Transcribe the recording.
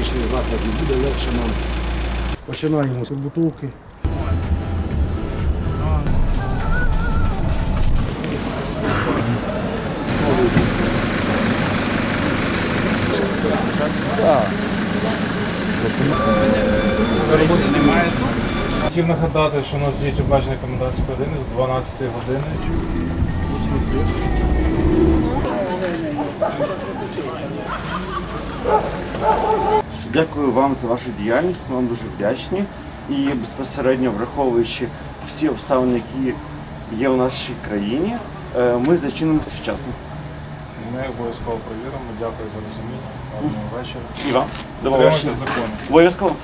приміщення закладів, буде легше нам. Починаємо з бутилки. Хотів нагадати, що у нас діють обмежені комендантської години з 12 години. Дякую вам за вашу діяльність. Ми вам дуже вдячні. І безпосередньо враховуючи всі обставини, які є у нашій країні, е, ми зачинимося вчасно. Ми обов'язково перевіримо. Дякую за розуміння. Гарного вечора. І вам. До побачення. Обов'язково.